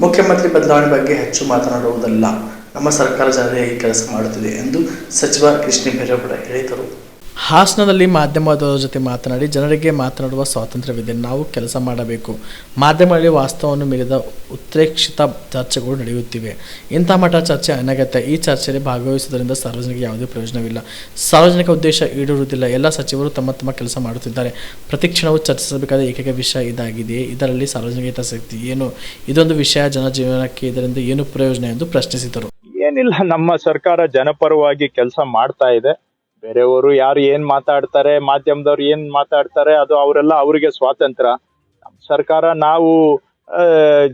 ಮುಖ್ಯಮಂತ್ರಿ ಬದಲಾವಣೆ ಬಗ್ಗೆ ಹೆಚ್ಚು ಮಾತನಾಡುವುದಲ್ಲ. ನಮ್ಮ ಸರ್ಕಾರ ಜನರಿಗೆ ಕೆಲಸ ಮಾಡುತ್ತಿದೆ ಎಂದು ಸಚಿವ ಕೃಷ್ಣ ಬೈರೇಗೌಡ ಹೇಳಿದರು. ಹಾಸನದಲ್ಲಿ ಮಾಧ್ಯಮದವರ ಜೊತೆ ಮಾತನಾಡಿ ಜನರಿಗೆ ಮಾತನಾಡುವ ಸ್ವಾತಂತ್ರ್ಯವಿದೆ. ನಾವು ಕೆಲಸ ಮಾಡಬೇಕು. ಮಾಧ್ಯಮಗಳಲ್ಲಿ ವಾಸ್ತವವನ್ನು ಮೀರಿದ ಉತ್ಪ್ರೇಕ್ಷಿತ ಚರ್ಚೆಗಳು ನಡೆಯುತ್ತಿವೆ. ಇಂಥ ಮಠ ಚರ್ಚೆ ಅನಗತ್ಯ. ಈ ಚರ್ಚೆಯಲ್ಲಿ ಭಾಗವಹಿಸುವುದರಿಂದ ಸಾರ್ವಜನಿಕ ಯಾವುದೇ ಪ್ರಯೋಜನವಿಲ್ಲ. ಸಾರ್ವಜನಿಕ ಉದ್ದೇಶ ಈಡೇರುವುದಿಲ್ಲ. ಎಲ್ಲ ಸಚಿವರು ತಮ್ಮ ತಮ್ಮ ಕೆಲಸ ಮಾಡುತ್ತಿದ್ದಾರೆ. ಪ್ರತಿ ಕ್ಷಣವೂ ಚರ್ಚಿಸಬೇಕಾದ ಏಕೈಕ ವಿಷಯ ಇದಾಗಿದೆ ಇದರಲ್ಲಿ ಸಾರ್ವಜನಿಕ ಹಿತಾಸಕ್ತಿ ಏನು? ಇದೊಂದು ವಿಷಯ ಜನಜೀವನಕ್ಕೆ ಇದರಿಂದ ಏನು ಪ್ರಯೋಜನ ಎಂದು ಪ್ರಶ್ನಿಸಿದರು. ಏನಿಲ್ಲ. ನಮ್ಮ ಸರ್ಕಾರ ಜನಪರವಾಗಿ ಕೆಲಸ ಮಾಡ್ತಾ ಇದೆ. ಬೇರೆಯವರು ಯಾರು ಏನ್ ಮಾತಾಡ್ತಾರೆ, ಮಾಧ್ಯಮದವ್ರು ಏನ್ ಮಾತಾಡ್ತಾರೆ, ಅದು ಅವರೆಲ್ಲ ಅವರಿಗೆ ಸ್ವಾತಂತ್ರ್ಯ ನಮ್ಮ ಸರ್ಕಾರ ನಾವು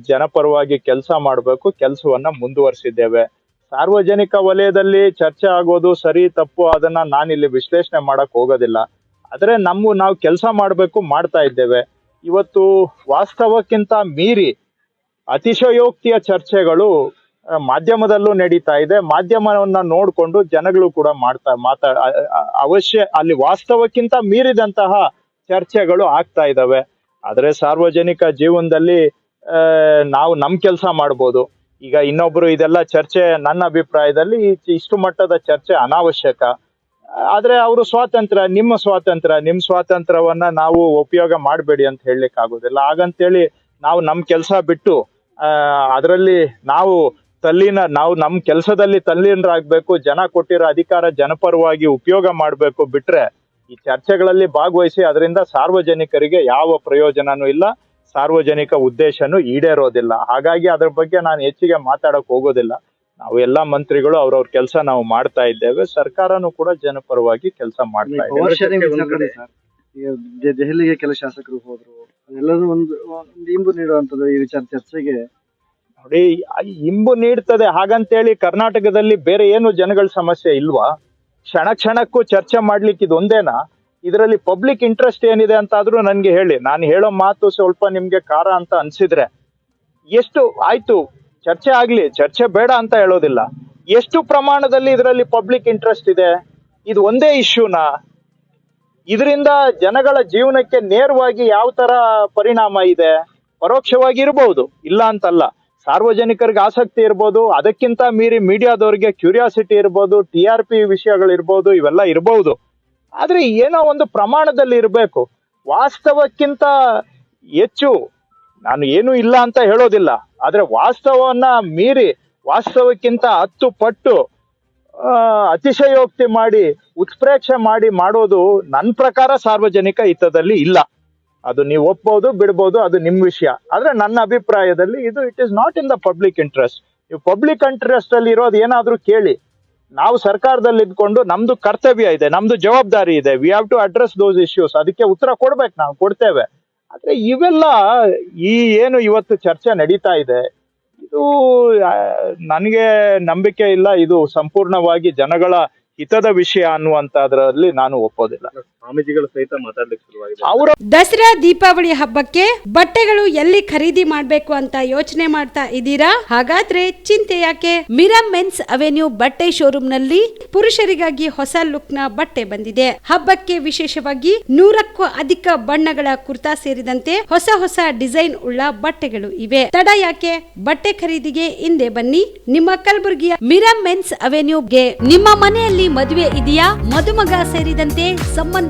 ಜನಪರವಾಗಿ ಕೆಲಸ ಮಾಡಬೇಕು, ಕೆಲಸವನ್ನ ಮುಂದುವರಿಸಿದ್ದೇವೆ. ಸಾರ್ವಜನಿಕ ವಲಯದಲ್ಲಿ ಚರ್ಚೆ ಆಗೋದು ಸರಿ, ತಪ್ಪು, ಅದನ್ನ ನಾನಿಲ್ಲಿ ವಿಶ್ಲೇಷಣೆ ಮಾಡಕ್ ಹೋಗೋದಿಲ್ಲ. ಆದ್ರೆ ನಮ್ಮ, ನಾವು ಕೆಲಸ ಮಾಡಬೇಕು, ಮಾಡ್ತಾ ಇದ್ದೇವೆ. ಇವತ್ತು ವಾಸ್ತವಕ್ಕಿಂತ ಮೀರಿ ಅತಿಶಯೋಕ್ತಿಯ ಚರ್ಚೆಗಳು ಮಾಧ್ಯಮದಲ್ಲೂ ನಡೀತಾ ಇದೆ. ಮಾಧ್ಯಮವನ್ನ ನೋಡ್ಕೊಂಡು ಜನಗಳು ಕೂಡ ಮಾಡ್ತಾ, ಮಾತಾ ಅವಶ್ಯ, ಅಲ್ಲಿ ವಾಸ್ತವಕ್ಕಿಂತ ಮೀರಿದಂತಹ ಚರ್ಚೆಗಳು ಆಗ್ತಾ ಇದಾವೆ. ಆದರೆ ಸಾರ್ವಜನಿಕ ಜೀವನದಲ್ಲಿ ನಾವು ನಮ್ಮ ಕೆಲಸ ಮಾಡ್ಬೋದು. ಈಗ ಇನ್ನೊಬ್ರು ಇದೆಲ್ಲ ಚರ್ಚೆ, ನನ್ನ ಅಭಿಪ್ರಾಯದಲ್ಲಿ ಇಷ್ಟು ಮಟ್ಟದ ಚರ್ಚೆ ಅನಾವಶ್ಯಕ. ಆದ್ರೆ ಅವರು ಸ್ವಾತಂತ್ರ್ಯ, ನಿಮ್ಮ ಸ್ವಾತಂತ್ರ್ಯ ನಿಮ್ಮ ಸ್ವಾತಂತ್ರ್ಯವನ್ನ ನಾವು ಉಪಯೋಗ ಮಾಡಬೇಡಿ ಅಂತ ಹೇಳಲಿಕ್ಕೆ ಆಗೋದಿಲ್ಲ ಹಾಗಂತೇಳಿ ನಾವು ನಮ್ಮ ಕೆಲಸ ಬಿಟ್ಟು ಅದರಲ್ಲಿ ನಾವು ತಲ್ಲೀನ ನಾವು ನಮ್ ಕೆಲಸದಲ್ಲಿ ತಲ್ಲೀನರಾಗ್ಬೇಕು ಜನ ಕೊಟ್ಟಿರೋ ಅಧಿಕಾರ ಜನಪರವಾಗಿ ಉಪಯೋಗ ಮಾಡ್ಬೇಕು ಬಿಟ್ರೆ ಈ ಚರ್ಚೆಗಳಲ್ಲಿ ಭಾಗವಹಿಸಿ ಅದರಿಂದ ಸಾರ್ವಜನಿಕರಿಗೆ ಯಾವ ಪ್ರಯೋಜನನೂ ಇಲ್ಲ ಸಾರ್ವಜನಿಕ ಉದ್ದೇಶನೂ ಈಡೇರೋದಿಲ್ಲ. ಹಾಗಾಗಿ ಅದ್ರ ಬಗ್ಗೆ ನಾನು ಹೆಚ್ಚಿಗೆ ಮಾತಾಡಕ್ ಹೋಗೋದಿಲ್ಲ. ನಾವು ಎಲ್ಲಾ ಮಂತ್ರಿಗಳು ಅವ್ರವ್ರ ಕೆಲಸ ನಾವು ಮಾಡ್ತಾ ಇದ್ದೇವೆ ಸರ್ಕಾರನು ಕೂಡ ಜನಪರವಾಗಿ ಕೆಲಸ ಮಾಡ್ತಾ ಇದೆ. ಪವರ್ ಶೇರಿಂಗ್ ವಿಚಾರದಲ್ಲಿ ಸರ್ ಈಗ ದೆ- ದೆಹಲಿಗೆ ಕೆಲ ಶಾಸಕರು ಹೋದ್ರು. ಅದೆಲ್ಲರೂ ಒಂದು ಒಂದು ಇಂಬು ನೀಡುವಂತದ್ದು ಈ ವಿಚಾರ ಚರ್ಚೆಗೆ. ನೋಡಿ ಇಂಬು ನೀಡ್ತದೆ. ಹಾಗಂತೇಳಿ ಕರ್ನಾಟಕದಲ್ಲಿ ಬೇರೆ ಏನು ಜನಗಳ ಸಮಸ್ಯೆ ಇಲ್ವಾ? ಕ್ಷಣ ಕ್ಷಣಕ್ಕೂ ಚರ್ಚೆ ಮಾಡ್ಲಿಕ್ಕೆ ಇದೊಂದೇನಾ? ಇದರಲ್ಲಿ ಪಬ್ಲಿಕ್ ಇಂಟ್ರೆಸ್ಟ್ ಏನಿದೆ ಅಂತಾದ್ರೂ ನನ್ಗೆ ಹೇಳಿ. ನಾನು ಹೇಳೋ ಮಾತು ಸ್ವಲ್ಪ ನಿಮ್ಗೆ ಕಾರ ಅಂತ ಅನ್ಸಿದ್ರೆ. ಎಷ್ಟು ಆಯ್ತು? ಚರ್ಚೆ ಆಗ್ಲಿ, ಚರ್ಚೆ ಬೇಡ ಅಂತ ಹೇಳೋದಿಲ್ಲ. ಎಷ್ಟು ಪ್ರಮಾಣದಲ್ಲಿ ಇದರಲ್ಲಿ ಪಬ್ಲಿಕ್ ಇಂಟ್ರೆಸ್ಟ್ ಇದೆ? ಇದು ಒಂದೇ ಇಶ್ಯೂನಾ? ಇದರಿಂದ ಜನಗಳ ಜೀವನಕ್ಕೆ ನೇರವಾಗಿ ಯಾವ ತರ ಪರಿಣಾಮ ಇದೆ? ಪರೋಕ್ಷವಾಗಿ ಇರಬಹುದು ಇಲ್ಲ ಅಂತಲ್ಲ. ಸಾರ್ವಜನಿಕರಿಗೆ ಆಸಕ್ತಿ ಇರ್ಬೋದು, ಅದಕ್ಕಿಂತ ಮೀರಿ ಮೀಡಿಯಾದವ್ರಿಗೆ ಕ್ಯೂರಿಯಾಸಿಟಿ ಇರ್ಬೋದು, ಟಿ ಆರ್ ಪಿ ವಿಷಯಗಳಿರ್ಬೋದು, ಇವೆಲ್ಲ ಇರಬಹುದು ಆದ್ರೆ ಏನೋ ಒಂದು ಪ್ರಮಾಣದಲ್ಲಿ ಇರಬೇಕು. ವಾಸ್ತವಕ್ಕಿಂತ ಹೆಚ್ಚು ನಾನು ಏನು ಇಲ್ಲ ಅಂತ ಹೇಳೋದಿಲ್ಲ. ಆದ್ರೆ ವಾಸ್ತವವನ್ನ ಮೀರಿ, ವಾಸ್ತವಕ್ಕಿಂತ ಹತ್ತು ಪಟ್ಟು ಅತಿಶಯೋಕ್ತಿ ಮಾಡಿ, ಉತ್ಪ್ರೇಕ್ಷೆ ಮಾಡಿ ಮಾಡೋದು ನನ್ನ ಪ್ರಕಾರ ಸಾರ್ವಜನಿಕ ಹಿತದಲ್ಲಿ ಇಲ್ಲ. ಅದು ನೀವು ಒಪ್ಬೋದು ಬಿಡ್ಬೋದು, ಅದು ನಿಮ್ ವಿಷಯ. ಆದ್ರೆ ನನ್ನ ಅಭಿಪ್ರಾಯದಲ್ಲಿ ಇದು it is not in the public interest ನೀವು ಪಬ್ಲಿಕ್ ಇಂಟ್ರೆಸ್ಟ್ ಅಲ್ಲಿ ಇರೋದು ಏನಾದ್ರೂ ಕೇಳಿ. ನಾವು ಸರ್ಕಾರದಲ್ಲಿ ಇದ್ಕೊಂಡು ನಮ್ದು ಕರ್ತವ್ಯ ಇದೆ, ನಮ್ದು ಜವಾಬ್ದಾರಿ ಇದೆ. We have to address those issues ಅದಕ್ಕೆ ಉತ್ತರ ಕೊಡ್ಬೇಕು ನಾವು, ಕೊಡ್ತೇವೆ. ಆದ್ರೆ ಇವೆಲ್ಲ ಈ ಏನು ಇವತ್ತು ಚರ್ಚೆ ನಡೀತಾ ಇದೆ, ಇದು ನನಗೆ ನಂಬಿಕೆ ಇಲ್ಲ, ಇದು ಸಂಪೂರ್ಣವಾಗಿ ಜನಗಳ ಹಿತದ ವಿಷಯ ಅನ್ನುವಂತದ್ರಲ್ಲಿ ನಾನು ಒಪ್ಪೋದಿಲ್ಲ. ಸ್ವಾಮೀಜಿಗಳು ಸಹಿತ ಮಾತಾಡ್ಲಿಕ್ಕೆ ಶುರುವಾಗಿದೆ. ಅವರ ದಸರಾ ದೀಪಾವಳಿ ಹಬ್ಬಕ್ಕೆ ಬಟ್ಟೆಗಳು ಎಲ್ಲಿ ಖರೀದಿ ಮಾಡ್ಬೇಕು ಅಂತ ಯೋಚನೆ ಮಾಡ್ತಾ ಇದ್ದೀರಾ? ಹಾಗಾದ್ರೆ ಚಿಂತೆ ಯಾಕೆ? ಮಿರಾ ಮೆನ್ಸ್ ಅವೆನ್ಯೂ ಬಟ್ಟೆ ಶೋರೂಮ್ನಲ್ಲಿ ಪುರುಷರಿಗಾಗಿ ಹೊಸ ಲುಕ್ನ ಬಟ್ಟೆ ಬಂದಿದೆ. ಹಬ್ಬಕ್ಕೆ ವಿಶೇಷವಾಗಿ ನೂರಕ್ಕೂ ಅಧಿಕ ಬಣ್ಣಗಳ ಕುರ್ತಾ ಸೇರಿದಂತೆ ಹೊಸ ಹೊಸ ಡಿಸೈನ್ ಉಳ್ಳ ಬಟ್ಟೆಗಳು ಇವೆ. ತಡ ಯಾಕೆ? ಬಟ್ಟೆ ಖರೀದಿಗೆ ಹಿಂದೆ ಬನ್ನಿ. ನಿಮ್ಮ ಕಲಬುರಗಿಯ ಮಿರಮ್ ಮೆನ್ಸ್ ಅವೆನ್ಯೂಗೆ ನಿಮ್ಮ ಮನೆಯಲ್ಲಿ ಮದುವೆ ಇದೆಯಾ? ಮದುಮಗ ಸೇರಿದಂತೆ